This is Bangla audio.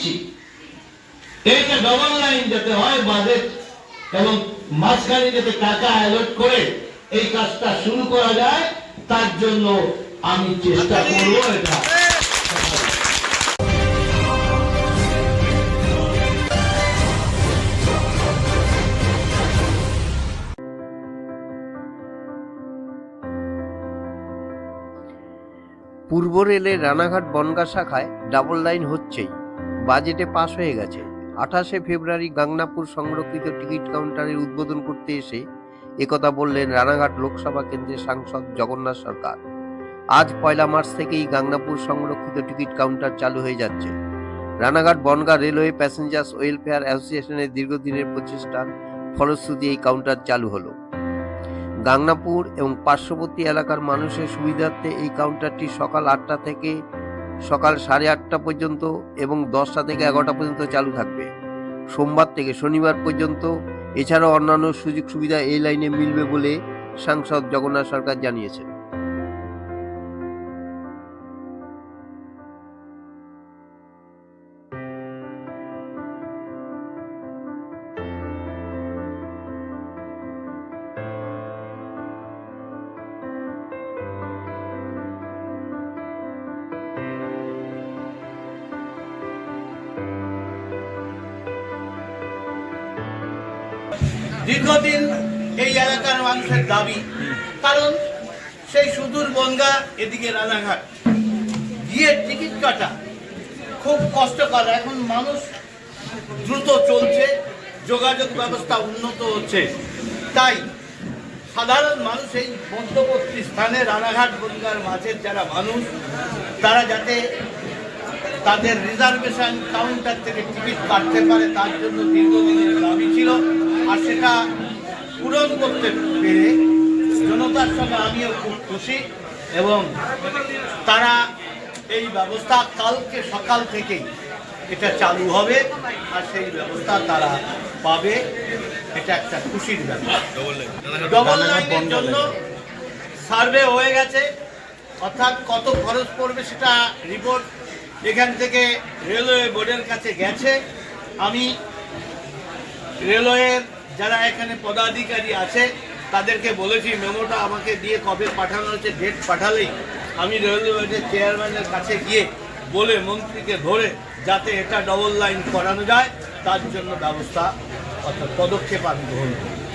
দিচ্ছি এইটা ডবল লাইন যাতে হয় বাজেট এবং মাঝখানে যাতে টাকা অ্যালট করে এই কাজটা শুরু করা যায়, তার জন্য আমি চেষ্টা করব এটা। পূর্ব রেলের রানাঘাট বনগা শাখায় ডাবল লাইন হচ্ছেই। বাজেটে পাশ হয়ে গেছে। আঠাশে ফেব্রুয়ারি গাংনাপুর সংরক্ষিত টিকিট কাউন্টারের উদ্বোধন করতে এসে একথা বললেন রানাঘাট লোকসভা কেন্দ্রের সাংসদ জগন্নাথ সরকার। আজ পয়লা মার্চ থেকেই গাংনাপুর সংরক্ষিত টিকিট কাউন্টার চালু হয়ে যাচ্ছে। Ranaghat Bongaon railway passengers welfare অ্যাসোসিয়েশনের দীর্ঘদিনের প্রচেষ্টার ফলশ্রুতি এই কাউন্টার চালু হলো। গাংনাপুর এবং পার্শ্ববর্তী এলাকার মানুষের সুবিধার্থে এই কাউন্টারটি সকাল আটটা থেকে সকাল সাড়ে আটটা পর্যন্ত এবং দশটা থেকে এগারোটা পর্যন্ত চালু থাকবে। সোমবার থেকে শনিবার পর্যন্ত এছাড়াও অন্যান্য সুযোগ সুবিধা এই লাইনে মিলবে বলে সাংসদ জগন্নাথ সরকার জানিয়েছেন। দীর্ঘদিন এই এলাকার মানুষের দাবি, কারণ সেই সুদূর বনগা এদিকে রানাঘাট। গিয়ে টিকিট কাটা খুব কষ্টকর। এখন মানুষ দ্রুত চলছে, যোগাযোগ ব্যবস্থা উন্নত হচ্ছে। তাই সাধারণ মানুষ এই মধ্যবর্তী স্থানে রানাঘাট, বনগার মাঝের যারা মানুষ, তারা যাতে তাদের রিজার্ভেশন কাউন্টার থেকে টিকিট কাটতে পারে, তার জন্য দীর্ঘদিনের দাবি ছিল। আর সেটা পূরণ করতে পেরে জনতার সঙ্গে আমিও খুব খুশি এবং তারা এই ব্যবস্থা কালকে সকাল থেকেই এটা চালু হবে আর সেই ব্যবস্থা তারা পাবে। এটা একটা খুশির ব্যাপার। ডবল লাইনের জন্য সার্ভে হয়ে গেছে। অর্থাৎ কত খরচ পড়বে সেটা রিপোর্ট এখান থেকে রেলওয়ে বোর্ডের কাছে গেছে। আমি রেলওয়ের যারা এখানে পদাধিকারী আছে, তাদেরকে বলেছি, মেমোটা আমাকে দিয়ে কবে পাঠানো হচ্ছে ডেট পাঠালেই আমি রেলওয়ে চেয়ারম্যানের কাছে গিয়ে বলে মন্ত্রীকে ধরে যাতে এটা ডবল লাইন করানো যায়, তার জন্য ব্যবস্থা, অর্থাৎ পদক্ষেপ আমি গ্রহণ করব